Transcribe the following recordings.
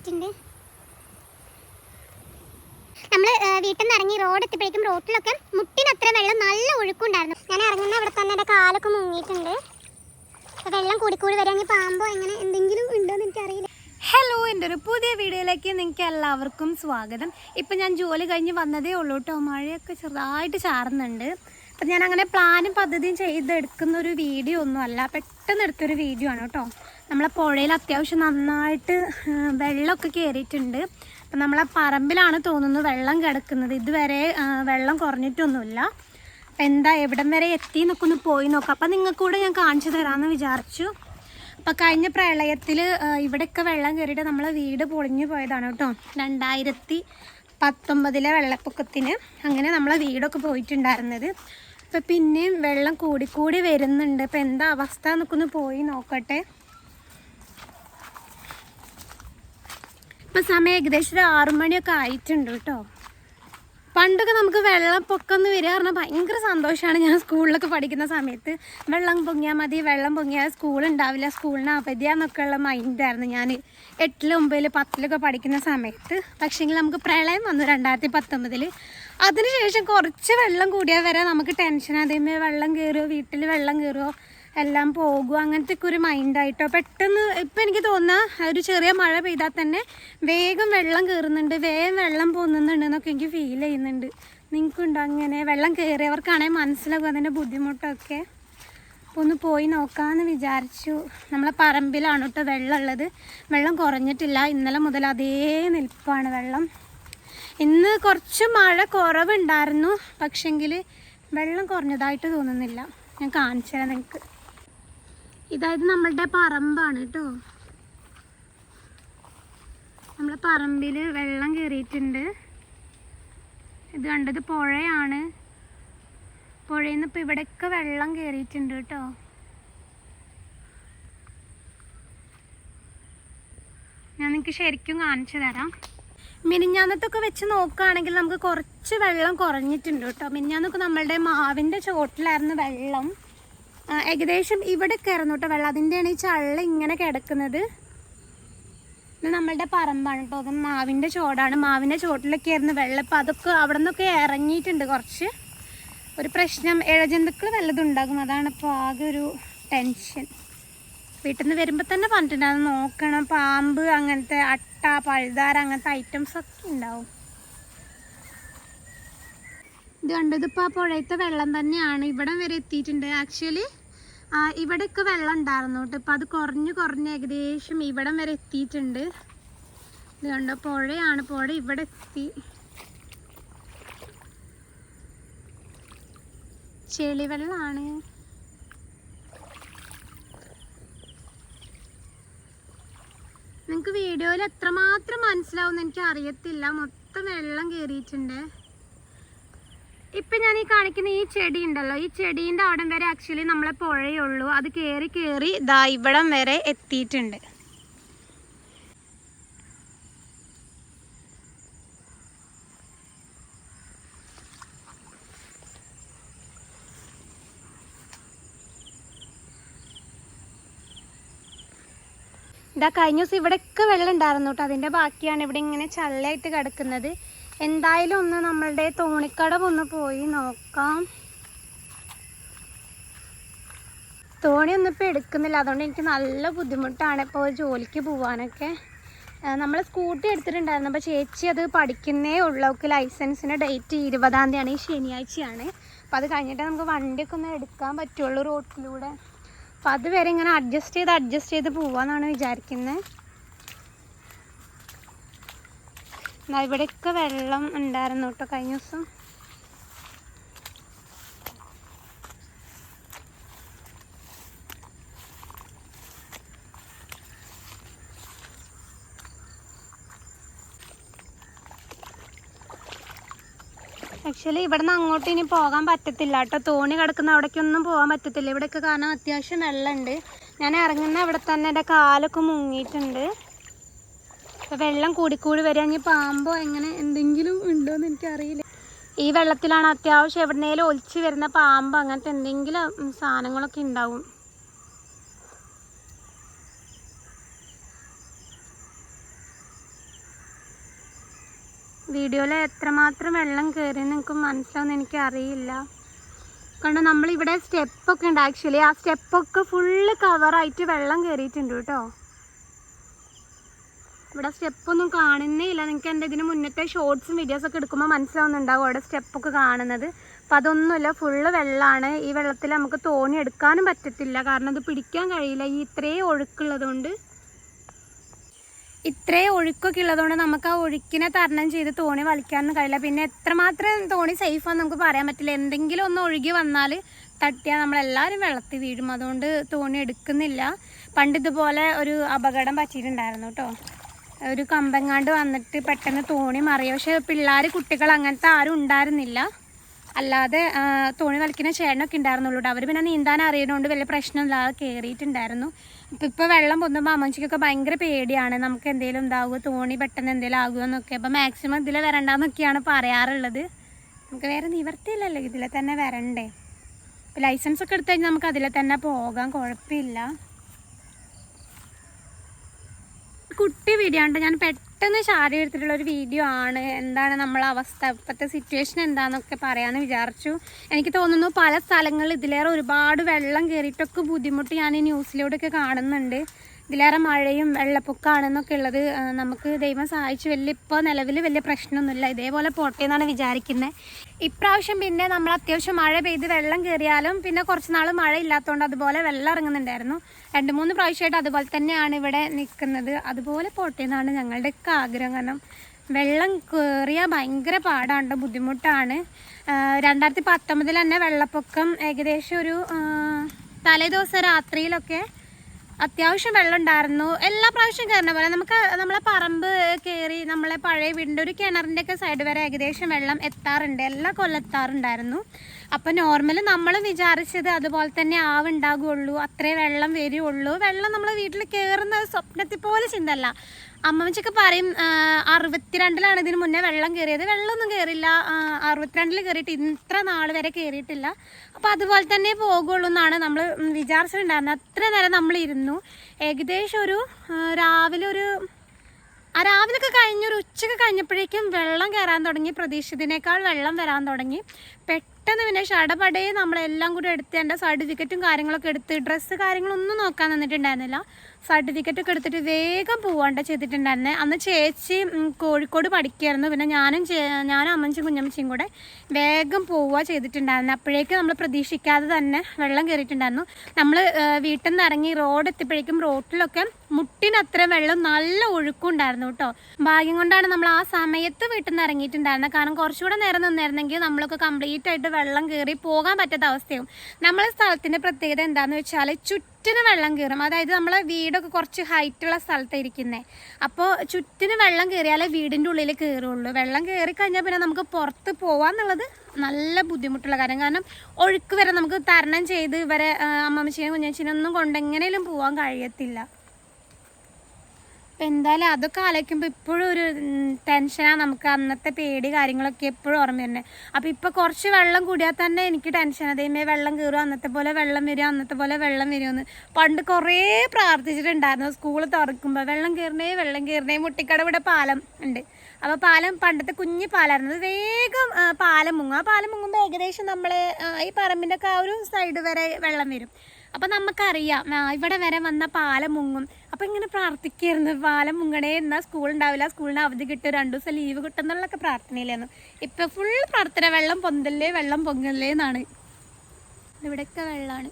എത്തിയിട്ടുണ്ട് നമ്മൾ വീട്ടിൽ നിന്ന് ഇറങ്ങി റോഡ് എത്തിയപ്പോഴേക്കും റോട്ടിലൊക്കെ മുട്ടിനത്ര വെള്ളം നല്ല ഒഴുക്കുണ്ടായിരുന്നു. ഞാൻ ഇറങ്ങുന്ന അവിടെ തന്നെ എന്റെ കാലൊക്കെ മുങ്ങിയിട്ടുണ്ട്. അപ്പോൾ വെള്ളം കൂടിക്കൂടി വരാമെങ്കിൽ പാമ്പോ എങ്ങനെ എന്തെങ്കിലും ഉണ്ടോ എന്ന് എനിക്കറിയില്ല. ഹലോ എന്റെ ഒരു പുതിയ വീഡിയോയിലേക്ക് നിങ്ങൾക്ക് എല്ലാവർക്കും സ്വാഗതം. ഇപ്പം ഞാൻ ജോലി കഴിഞ്ഞ് വന്നതേ ഉള്ളൂ കേട്ടോ. മഴയൊക്കെ ചെറുതായിട്ട് ചാറുന്നുണ്ട്. അപ്പം ഞാൻ അങ്ങനെ പ്ലാനും പദ്ധതിയും ചെയ്തെടുക്കുന്ന ഒരു വീഡിയോ ഒന്നും അല്ല പെട്ടെന്ന് എടുത്തൊരു വീഡിയോ ആണ് കേട്ടോ. നമ്മളെ പുഴയിൽ അത്യാവശ്യം നന്നായിട്ട് വെള്ളമൊക്കെ കയറിയിട്ടുണ്ട് അപ്പം നമ്മളെ പറമ്പിലാണ് തോന്നുന്നു വെള്ളം കിടക്കുന്നത്. ഇതുവരെ വെള്ളം കുറഞ്ഞിട്ടൊന്നുമില്ല. അപ്പം എന്താ എവിടം വരെ എത്തി എന്നൊക്കെ ഒന്ന് പോയി നോക്കാം. അപ്പം നിങ്ങൾക്ക് കൂടെ ഞാൻ കാണിച്ചു തരാമെന്ന് വിചാരിച്ചു. അപ്പം കഴിഞ്ഞ പ്രളയത്തിൽ ഇവിടെയൊക്കെ വെള്ളം കയറിയിട്ട് നമ്മളെ വീട് പൊളിഞ്ഞു പോയതാണ് കേട്ടോ. രണ്ടായിരത്തി പത്തൊമ്പതിലെ വെള്ളപ്പൊക്കത്തിന്. അങ്ങനെ നമ്മളെ വീടൊക്കെ പോയിട്ടുണ്ടായിരുന്നത്. ഇപ്പം പിന്നെയും വെള്ളം കൂടിക്കൂടി വരുന്നുണ്ട്. ഇപ്പം എന്താ അവസ്ഥ എന്നൊക്കെ പോയി നോക്കട്ടെ. ഇപ്പം സമയം ഏകദേശം ഒരു ആറു മണിയൊക്കെ ആയിട്ടുണ്ട് കേട്ടോ. പണ്ടൊക്കെ നമുക്ക് വെള്ളപ്പൊക്കം എന്ന് വരിക പറഞ്ഞാൽ ഭയങ്കര സന്തോഷമാണ് ഞാൻ സ്കൂളിലൊക്കെ പഠിക്കുന്ന സമയത്ത് വെള്ളം പൊങ്ങിയാൽ മതി വെള്ളം പൊങ്ങിയാൽ സ്കൂൾ ഉണ്ടാവില്ല സ്കൂളിന് അവധിയാന്നൊക്കെ ഉള്ള മൈൻഡായിരുന്നു ഞാൻ എട്ടിൽ ഒമ്പതിൽ പത്തിലൊക്കെ പഠിക്കുന്ന സമയത്ത് പക്ഷേങ്കിൽ നമുക്ക് പ്രളയം വന്നു രണ്ടായിരത്തി പത്തൊമ്പതിൽ അതിനുശേഷം കുറച്ച് വെള്ളം കൂടിയാൽ വരെ നമുക്ക് ടെൻഷൻ അതേമേ വെള്ളം കയറുമോ വീട്ടിൽ വെള്ളം കയറുമോ എല്ലാം പോകുമോ അങ്ങനത്തെ ഒക്കെ ഒരു മൈൻഡായിട്ടോ പെട്ടെന്ന് ഇപ്പം എനിക്ക് തോന്നുന്ന ഒരു ചെറിയ മഴ പെയ്താൽ തന്നെ വേഗം വെള്ളം കയറുന്നുണ്ട് വേഗം വെള്ളം പോകുന്നുണ്ട് എന്നൊക്കെ എനിക്ക് ഫീൽ ചെയ്യുന്നുണ്ട്. നിങ്ങൾക്കുണ്ടോ അങ്ങനെ വെള്ളം കയറിയവർക്കാണെങ്കിൽ മനസ്സിലാകും അതിന്റെ ബുദ്ധിമുട്ടൊക്കെ? അപ്പോൾ ഒന്ന് പോയി നോക്കാമെന്ന് വിചാരിച്ചു. നമ്മളെ പറമ്പിലാണ് കേട്ടോ വെള്ളമുള്ളത്. വെള്ളം കുറഞ്ഞിട്ടില്ല. ഇന്നലെ മുതൽ അതേ നിൽപ്പാണ് വെള്ളം. ഇന്ന് കുറച്ച് മഴ കുറവുണ്ടായിരുന്നു. പക്ഷെങ്കിൽ വെള്ളം കുറഞ്ഞതായിട്ട് തോന്നുന്നില്ല. ഞാൻ കാണിച്ചു നിങ്ങൾക്ക് ഇതായത് നമ്മളുടെ പറമ്പാണ് കേട്ടോ. നമ്മളെ പറമ്പിൽ വെള്ളം കയറിയിട്ടുണ്ട് ഇത് കണ്ടത് പുഴയാണ്. പുഴയിൽ നിന്ന് ഇപ്പോൾ ഇവിടെയൊക്കെ വെള്ളം കേറിയിട്ടുണ്ട് കേട്ടോ. ഞാൻ നിങ്ങൾക്ക് ശരിക്കും കാണിച്ചു തരാം. മിനിഞ്ഞാന്നത്തൊക്കെ വെച്ച് നോക്കുകയാണെങ്കിൽ നമുക്ക് കുറച്ച് വെള്ളം കുറഞ്ഞിട്ടുണ്ട് കേട്ടോ. മിനിഞ്ഞാന്നൊക്കെ നമ്മളുടെ മാവിന്റെ ചോട്ടിലായിരുന്നു വെള്ളം. ഏകദേശം ഇവിടെ കയറുന്നു കേട്ടോ വെള്ളം. അതിന്റെയാണ് ഈ ചള്ള ഇങ്ങനെ കിടക്കുന്നത്. നമ്മളുടെ പറമ്പാണ് കേട്ടോ. അത് മാവിന്റെ ചോടാണ് മാവിന്റെ ചോട്ടിലൊക്കെ ആയിരുന്നു വെള്ളം. അപ്പോൾ അതൊക്കെ അവിടെ നിന്നൊക്കെ ഇറങ്ങിയിട്ടുണ്ട് കുറച്ച്. ഒരു പ്രശ്നം ഇഴജന്തുക്കൾ വല്ലതുണ്ടാകും. അതാണ് ഇപ്പോൾ ആകെ ഒരു ടെൻഷൻ. വീട്ടിൽ നിന്ന് വരുമ്പോൾ തന്നെ പറഞ്ഞിട്ടുണ്ടായിരുന്നു നോക്കണം. പാമ്പ് അങ്ങനത്തെ അട്ട പഴുതാര അങ്ങനത്തെ ഐറ്റംസ് ഒക്കെ ഉണ്ടാവും. ഇത് കണ്ടത് ഇപ്പോൾ ആ പുഴയത്തെ വെള്ളം തന്നെയാണ് ഇവിടം വരെ എത്തിയിട്ടുണ്ട്. ആക്ച്വലി ഇവിടെയൊക്കെ വെള്ളം ഉണ്ടായിരുന്നു കേട്ടോ. ഇപ്പം അത് കുറഞ്ഞ് കുറഞ്ഞ് ഏകദേശം ഇവിടം വരെ എത്തിയിട്ടുണ്ട്. ഇത് കണ്ടോ പുഴയാണ് പുഴ ഇവിടെ എത്തി. ചെളിവെള്ളമാണ്. നിങ്ങൾക്ക് വീഡിയോയിൽ എത്രമാത്രം മനസ്സിലാവും എനിക്ക് അറിയത്തില്ല. മൊത്തം വെള്ളം കയറിയിട്ടുണ്ട് ഇപ്പം ഞാൻ ഈ കാണിക്കുന്ന ഈ ചെടി ഉണ്ടല്ലോ. ഈ ചെടീന്റെ അവിടം വരെ ആക്ച്വലി നമ്മളെ പുഴയുള്ളൂ അത് കയറി കയറി ദാ ഇവിടം വരെ എത്തിയിട്ടുണ്ട്. ഇതാ കഴിഞ്ഞ ദിവസം ഇവിടെയൊക്കെ വെള്ളം ഉണ്ടായിരുന്നു കേട്ടോ. അതിന്റെ ബാക്കിയാണ് ഇവിടെ ഇങ്ങനെ ചള്ളയായിട്ട് കിടക്കുന്നത്. എന്തായാലും ഒന്ന് നമ്മളുടെ തോണിക്കടവ് ഒന്ന് പോയി നോക്കാം. തോണിയൊന്നും ഇപ്പോൾ എടുക്കുന്നില്ല. അതുകൊണ്ട് എനിക്ക് നല്ല ബുദ്ധിമുട്ടാണ് ഇപ്പോൾ ജോലിക്ക് പോകാനൊക്കെ നമ്മൾ സ്കൂട്ടി എടുത്തിട്ടുണ്ടായിരുന്നു. അപ്പോൾ ചേച്ചി അത് പഠിക്കുന്നേ ഉള്ളൂ. അവൾക്ക് ലൈസൻസിന്റെ ഡേറ്റ് ഇരുപതാം തീയതിയാണ്. ഈ ശനിയാഴ്ചയാണ്. അപ്പോൾ അത് കഴിഞ്ഞിട്ട് നമുക്ക് വണ്ടിയൊക്കെ ഒന്ന് എടുക്കാൻ പറ്റുള്ളൂ റോട്ടിലൂടെ. അപ്പോൾ അതുവരെ ഇങ്ങനെ അഡ്ജസ്റ്റ് ചെയ്ത് അഡ്ജസ്റ്റ് ചെയ്ത് പോവാന്നാണ് വിചാരിക്കുന്നത് എന്നാൽ ഇവിടെയൊക്കെ വെള്ളം ഉണ്ടായിരുന്നു കേട്ടോ കഴിഞ്ഞ ദിവസം. ആക്ച്വലി ഇവിടെ നിന്ന് അങ്ങോട്ട് ഇനി പോകാൻ പറ്റത്തില്ല. കേട്ടോ തോണി കിടക്കുന്ന അവിടേക്കൊന്നും പോകാൻ പറ്റത്തില്ല. ഇവിടെയൊക്കെ കാരണം അത്യാവശ്യം വെള്ളമുണ്ട്. ഞാൻ ഇറങ്ങുന്ന ഇവിടെ തന്നെ എന്റെ കാലൊക്കെ മുങ്ങിയിട്ടുണ്ട്. അപ്പോൾ വെള്ളം കൂടിക്കൂടി വരികയാണെങ്കിൽ പാമ്പോ എങ്ങനെ എന്തെങ്കിലും ഉണ്ടോ എന്ന് എനിക്കറിയില്ല. ഈ വെള്ളത്തിലാണ് അത്യാവശ്യം എവിടുന്നേലും ഒലിച്ച് വരുന്ന പാമ്പ് അങ്ങനത്തെ എന്തെങ്കിലും സാധനങ്ങളൊക്കെ ഉണ്ടാവും. വീഡിയോയിൽ എത്രമാത്രം വെള്ളം കയറി നിങ്ങൾക്ക് മനസ്സിലാവുമെന്ന് എനിക്കറിയില്ല. കാരണം നമ്മളിവിടെ സ്റ്റെപ്പൊക്കെ ഉണ്ട്. ആക്ച്വലി ആ സ്റ്റെപ്പൊക്കെ ഫുള്ള് കവറായിട്ട് വെള്ളം കയറിയിട്ടുണ്ട് കേട്ടോ. ഇവിടെ സ്റ്റെപ്പൊന്നും കാണുന്നേ ഇല്ല. നിങ്ങൾക്ക് എന്റെ ഇതിന് മുന്നത്തെ ഷോർട്സും വീഡിയോസൊക്കെ എടുക്കുമ്പോൾ മനസ്സിലാവുന്നുണ്ടാവും അവിടെ സ്റ്റെപ്പൊക്കെ കാണുന്നത്. അപ്പം അതൊന്നുമില്ല. ഫുള്ള് വെള്ളമാണ്. ഈ വെള്ളത്തിൽ നമുക്ക് തോണി എടുക്കാനും പറ്റത്തില്ല. കാരണം അത് പിടിക്കാൻ കഴിയില്ല. ഈ ഇത്രയും ഒഴുക്കുള്ളതുകൊണ്ട് ഇത്രയും ഒഴുക്കൊക്കെ ഉള്ളതുകൊണ്ട് നമുക്ക് ആ ഒഴുക്കിനെ തരണം ചെയ്ത് തോണി വലിക്കാനൊന്നും കഴിയില്ല. പിന്നെ എത്രമാത്രം തോണി സേഫാന്ന് നമുക്ക് പറയാൻ പറ്റില്ല. എന്തെങ്കിലും ഒന്ന് ഒഴുകി വന്നാൽ തട്ടിയാൽ നമ്മളെല്ലാവരും വെള്ളത്തിൽ വീഴും. അതുകൊണ്ട് തോണി എടുക്കുന്നില്ല. പണ്ട് ഇതുപോലെ ഒരു അപകടം പറ്റിയിട്ടുണ്ടായിരുന്നു കേട്ടോ. ഒരു കമ്പങ്ങാണ്ട് വന്നിട്ട് പെട്ടെന്ന് തോണി മറിയ. പക്ഷേ പിള്ളേർ കുട്ടികൾ അങ്ങനത്തെ ആരും ഉണ്ടായിരുന്നില്ല. അല്ലാതെ തോണി വലിക്കുന്ന ചേട്ടനൊക്കെ ഉണ്ടായിരുന്നുള്ളൂ അവർ പിന്നെ നീന്താൻ അറിയണോണ്ട് വലിയ പ്രശ്നമില്ലാതെ കയറിയിട്ടുണ്ടായിരുന്നു ഇപ്പം ഇപ്പോൾ വെള്ളം പൊന്നുമ്പോൾ അമ്മച്ചിക്കൊക്കെ ഭയങ്കര പേടിയാണ്. നമുക്ക് എന്തെങ്കിലും ഉണ്ടാവുക തോണി പെട്ടെന്ന് എന്തെങ്കിലും ആകുമോ എന്നൊക്കെ. അപ്പോൾ മാക്സിമം ഇതിൽ വരണ്ടെന്നൊക്കെയാണ് പറയാറുള്ളത്. നമുക്ക് വേറെ നിവർത്തിയില്ലല്ലോ ഇതിൽ തന്നെ വരണ്ടേ. ലൈസൻസ് ഒക്കെ എടുത്തു കഴിഞ്ഞാൽ നമുക്ക് അതിൽ തന്നെ പോകാം കുഴപ്പമില്ല. കുട്ടി വീഡിയോ ഉണ്ട് ഞാൻ പെട്ടെന്ന് ശാരി എടുത്തിട്ടുള്ള ഒരു വീഡിയോ ആണ്. എന്താണ് നമ്മളെ അവസ്ഥ? ഇപ്പോഴത്തെ സിറ്റുവേഷൻ എന്താണെന്നൊക്കെ പറയാമെന്ന് വിചാരിച്ചു. എനിക്ക് തോന്നുന്നു പല സ്ഥലങ്ങളിൽ ഇതിലേറെ ഒരുപാട് വെള്ളം കയറിയിട്ടൊക്കെ ബുദ്ധിമുട്ട് ഞാൻ ഈ ന്യൂസിലൂടെയൊക്കെ കാണുന്നുണ്ട്. ഇതിലേറെ മഴയും വെള്ളപ്പൊക്കമാണെന്നൊക്കെ ഉള്ളത് നമുക്ക് ദൈവം സഹായിച്ചു വലിയ ഇപ്പോൾ നിലവിൽ വലിയ പ്രശ്നമൊന്നുമില്ല. ഇതേപോലെ പോട്ടെ എന്നാണ് വിചാരിക്കുന്നത് ഇപ്രാവശ്യം പിന്നെ നമ്മൾ അത്യാവശ്യം മഴ പെയ്ത് വെള്ളം കയറിയാലും പിന്നെ കുറച്ച് നാൾ മഴ ഇല്ലാത്തതുകൊണ്ട് അതുപോലെ വെള്ളം ഇറങ്ങുന്നുണ്ടായിരുന്നു. രണ്ട് മൂന്ന് പ്രാവശ്യമായിട്ട് അതുപോലെ തന്നെയാണ് ഇവിടെ നിൽക്കുന്നത്. അതുപോലെ പോട്ടെ എന്നാണ് ഞങ്ങളുടെയൊക്കെ ആഗ്രഹം. കാരണം വെള്ളം കയറിയാൽ ഭയങ്കര പാടാണ് ബുദ്ധിമുട്ടാണ്. രണ്ടായിരത്തി പത്തൊമ്പതിൽ തന്നെ വെള്ളപ്പൊക്കം ഏകദേശം ഒരു തലേദിവസം രാത്രിയിലൊക്കെ അത്യാവശ്യം വെള്ളം ഉണ്ടായിരുന്നു എല്ലാ പ്രാവശ്യം കയറുന്ന പോലെ നമുക്ക് നമ്മളെ പറമ്പ് കയറി നമ്മളെ പഴയ വീടിന്റെ ഒരു കിണറിന്റെ ഒക്കെ സൈഡ് വരെ ഏകദേശം വെള്ളം എത്താറുണ്ട്. എല്ലാ കൊല്ലം എത്താറുണ്ടായിരുന്നു. അപ്പോൾ നോർമൽ നമ്മൾ വിചാരിച്ചത് അതുപോലെ തന്നെ ആവുണ്ടാകുള്ളൂ അത്രേ വെള്ളം വരുള്ളൂ. വെള്ളം നമ്മൾ വീട്ടിൽ കയറുന്ന സ്വപ്നത്തിൽ പോലെ ചിന്തല്ല അമ്മമ്മച്ചൊക്കെ പറയും അറുപത്തിരണ്ടിലാണ് ഇതിന് മുന്നേ വെള്ളം കയറിയത് വെള്ളമൊന്നും കയറില്ല അറുപത്തിരണ്ടിൽ കയറിയിട്ട് ഇത്ര നാൾ വരെ കയറിയിട്ടില്ല അപ്പോൾ അതുപോലെ തന്നെ പോകുള്ളൂ എന്നാണ് നമ്മൾ വിചാരിച്ചിട്ടുണ്ടായിരുന്നത്. അത്ര നേരം നമ്മൾ ഇരുന്നു. ഏകദേശം ഒരു രാവിലെ ഒരു ആ രാവിലെയൊക്കെ കഴിഞ്ഞൊരു ഉച്ചയ്ക്ക് കഴിഞ്ഞപ്പോഴേക്കും വെള്ളം കയറാൻ തുടങ്ങി. പ്രതീക്ഷിച്ചതിനേക്കാൾ വെള്ളം വരാൻ തുടങ്ങി. പെട്ടെന്ന് പിന്നെ ഷടപടയെ നമ്മളെല്ലാം കൂടി എടുത്ത് എന്റെ സർട്ടിഫിക്കറ്റും കാര്യങ്ങളൊക്കെ എടുത്ത് ഡ്രസ്സ് കാര്യങ്ങളൊന്നും നോക്കാൻ നിന്നിട്ടുണ്ടായിരുന്നില്ല. സർട്ടിഫിക്കറ്റ് ഒക്കെ എടുത്തിട്ട് വേഗം പോവാണ്ട ചെയ്തിട്ടുണ്ടായിരുന്നെ. അന്ന് ചേച്ചി കോഴിക്കോട് പഠിക്കുകയായിരുന്നു പിന്നെ ഞാനും ഞാനും അമ്മച്ചും കുഞ്ഞമ്മച്ചും കൂടെ വേഗം പോവുക ചെയ്തിട്ടുണ്ടായിരുന്നു. അപ്പോഴേക്കും നമ്മൾ പ്രതീക്ഷിക്കാതെ തന്നെ വെള്ളം കയറിയിട്ടുണ്ടായിരുന്നു. നമ്മൾ വീട്ടിൽ നിന്ന് ഇറങ്ങി റോഡ് എത്തിയപ്പോഴേക്കും റോട്ടിലൊക്കെ മുട്ടിനത്ര വെള്ളം നല്ല ഒഴുക്കുണ്ടായിരുന്നു കേട്ടോ. ഭാഗ്യം കൊണ്ടാണ് നമ്മൾ ആ സമയത്ത് വീട്ടിൽ നിന്ന് ഇറങ്ങിയിട്ടുണ്ടായിരുന്നത് കാരണം കുറച്ചുകൂടെ നേരം നിന്നായിരുന്നെങ്കിൽ നമ്മളൊക്കെ കംപ്ലീറ്റ് ആയിട്ട് വെള്ളം കയറി പോകാൻ പറ്റാത്ത അവസ്ഥയാവും. നമ്മളെ സ്ഥലത്തിന്റെ പ്രത്യേകത എന്താണെന്ന് വെച്ചാൽ ചുറ്റിന് വെള്ളം കയറും അതായത് നമ്മളെ വീടൊക്കെ കുറച്ച് ഹൈറ്റുള്ള സ്ഥലത്താണ് ഇരിക്കുന്നത് അപ്പോൾ ചുറ്റിന് വെള്ളം കയറിയാലേ വീടിന്റെ ഉള്ളിൽ കയറുള്ളൂ വെള്ളം കയറി കഴിഞ്ഞാൽ പിന്നെ നമുക്ക് പുറത്ത് പോകാമെന്നുള്ളത് നല്ല ബുദ്ധിമുട്ടുള്ള കാര്യം. കാരണം ഒഴുക്ക് വരെ നമുക്ക് തരണം ചെയ്ത് ഇവരെ അമ്മമ്മച്ചേനും കുഞ്ഞച്ചീനും ഒന്നും കൊണ്ടെങ്ങനെയും പോകാൻ കഴിയത്തില്ല. എന്തായാലും അതൊക്കെ ആലോചിക്കുമ്പോൾ ഇപ്പോഴും ഒരു ടെൻഷനാണ് നമുക്ക് അന്നത്തെ പേടി കാര്യങ്ങളൊക്കെ എപ്പോഴും ഓർമ്മ തന്നെ അപ്പോൾ ഇപ്പോൾ കുറച്ച് വെള്ളം കൂടിയാൽ തന്നെ എനിക്ക് ടെൻഷൻ. അതേമേ വെള്ളം കയറും അന്നത്തെ പോലെ വെള്ളം വരും അന്നത്തെ പോലെ വെള്ളം വരുമെന്ന് പണ്ട് കുറേ പ്രാർത്ഥിച്ചിട്ടുണ്ടായിരുന്നു. സ്കൂൾ തുറക്കുമ്പോൾ വെള്ളം കയറണേ വെള്ളം കയറണേ മുട്ടിക്കട ഇവിടെ പാലം ഉണ്ട്. അപ്പോൾ പാലം പണ്ടത്തെ കുഞ്ഞു പാലായിരുന്നു. വേഗം പാലം മുങ്ങും. ആ പാലം മുങ്ങുമ്പോൾ ഏകദേശം നമ്മളെ ഈ പറമ്പിന്റെ ഒക്കെ ആ ഒരു സൈഡ് വരെ വെള്ളം വരും. അപ്പം നമുക്കറിയാം ഇവിടെ വരെ വന്ന പാലം മുങ്ങും. അപ്പം ഇങ്ങനെ പ്രാർത്ഥിക്കായിരുന്നു പാലം മുങ്ങണേ എന്നാൽ സ്കൂൾ ഉണ്ടാവില്ല സ്കൂളിന് അവധി കിട്ടും രണ്ടു ദിവസം ലീവ് കിട്ടും എന്നുള്ളൊക്കെ പ്രാർത്ഥനയിലായിരുന്നു. ഇപ്പം ഫുൾ പ്രാർത്ഥന വെള്ളം പൊന്തല്ലേ വെള്ളം പൊങ്ങല്ലേ എന്നാണ്. ഇവിടെയൊക്കെ വെള്ളമാണ്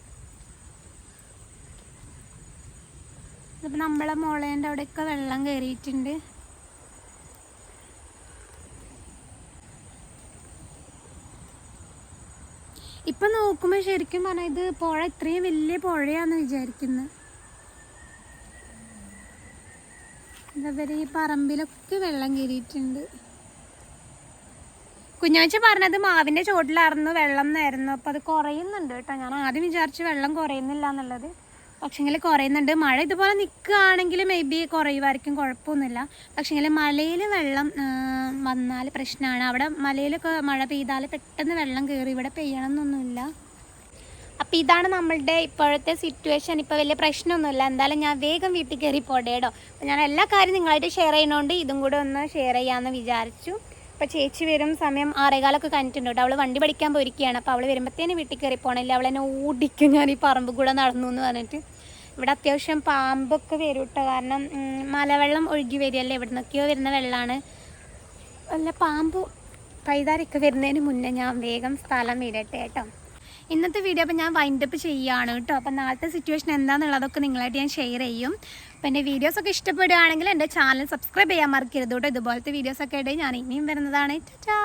ഇപ്പം നമ്മളെ മോളേന്റെ അവിടെയൊക്കെ വെള്ളം കയറിയിട്ടുണ്ട് ഇപ്പൊ നോക്കുമ്പോ ശരിക്കും പറഞ്ഞാൽ ഇത് പുഴ ഇത്രയും വലിയ പുഴയാന്ന് വിചാരിക്കുന്നത് ഇതവര് ഈ പറമ്പിലൊക്കെ വെള്ളം കയറിയിട്ടുണ്ട്. കുഞ്ഞാഴ്ച പറഞ്ഞത് മാവിന്റെ ചോട്ടിലായിരുന്നു വെള്ളം എന്നായിരുന്നു. അപ്പൊ അത് കുറയുന്നുണ്ട് കേട്ടോ. ഞാൻ ആദ്യം വിചാരിച്ചു വെള്ളം കുറയുന്നില്ല എന്നുള്ളത്. പക്ഷെങ്കിൽ കുറയുന്നുണ്ട്. മഴ ഇതുപോലെ നിൽക്കുകയാണെങ്കിൽ മേ ബി കുറയുമായിരിക്കും കുഴപ്പമൊന്നുമില്ല പക്ഷേങ്കിൽ മലയിൽ വെള്ളം വന്നാൽ പ്രശ്നമാണ് അവിടെ മലയിലൊക്കെ മഴ പെയ്താൽ പെട്ടെന്ന് വെള്ളം കയറി ഇവിടെ പെയ്യണം എന്നൊന്നുമില്ല അപ്പോൾ ഇതാണ് നമ്മളുടെ ഇപ്പോഴത്തെ സിറ്റുവേഷൻ ഇപ്പോൾ വലിയ പ്രശ്നമൊന്നുമില്ല. എന്തായാലും ഞാൻ വേഗം വീട്ടിൽ കയറി പോടേടോ ഞാൻ എല്ലാ കാര്യം നിങ്ങളായിട്ട് ഷെയർ ചെയ്യണോണ്ട് ഇതും കൂടെ ഒന്ന് ഷെയർ ചെയ്യാമെന്ന് വിചാരിച്ചു. അപ്പോൾ ചേച്ചി വരും സമയം ആറേകാലൊക്കെ കഴിഞ്ഞിട്ടുണ്ട് കേട്ടോ. അവൾ വണ്ടി പഠിക്കാൻ പോയിരിക്കുകയാണ്. അപ്പോൾ അവൾ വരുമ്പോഴത്തേന് വീട്ടിൽ കയറി പോകണില്ല അവൾ എന്നെ ഓടിക്കും. ഞാൻ ഈ പറമ്പ് കൂടെ നടന്നു എന്ന് പറഞ്ഞിട്ട്. ഇവിടെ അത്യാവശ്യം പാമ്പൊക്കെ വരും കാരണം മലവെള്ളം ഒഴുകി വരികയല്ലേ? എവിടെ നിന്നൊക്കെയോ വരുന്ന വെള്ളമാണ് അല്ല പാമ്പ് പൈതാരൊക്കെ വരുന്നതിന് മുന്നേ ഞാൻ വേഗം സ്ഥലം വിടട്ടെ കേട്ടോ. ഇന്നത്തെ വീഡിയോ അപ്പോൾ ഞാൻ വൈൻഡപ്പ് ചെയ്യുകയാണ് കേട്ടോ. അപ്പോൾ നാളത്തെ സിറ്റുവേഷൻ എന്താണെന്നുള്ളതൊക്കെ നിങ്ങളായിട്ട് ഞാൻ ഷെയർ ചെയ്യും. അപ്പോൾ എന്റെ വീഡിയോസൊക്കെ ഇഷ്ടപ്പെടുകയാണെങ്കിൽ എന്റെ ചാനൽ സബ്സ്ക്രൈബ് ചെയ്യാൻ മറക്കരുത് കേട്ടോ. ഇതുപോലത്തെ വീഡിയോസൊക്കെ ആയിട്ട് ഞാൻ ഇനിയും വരുന്നതാണ്. ടാ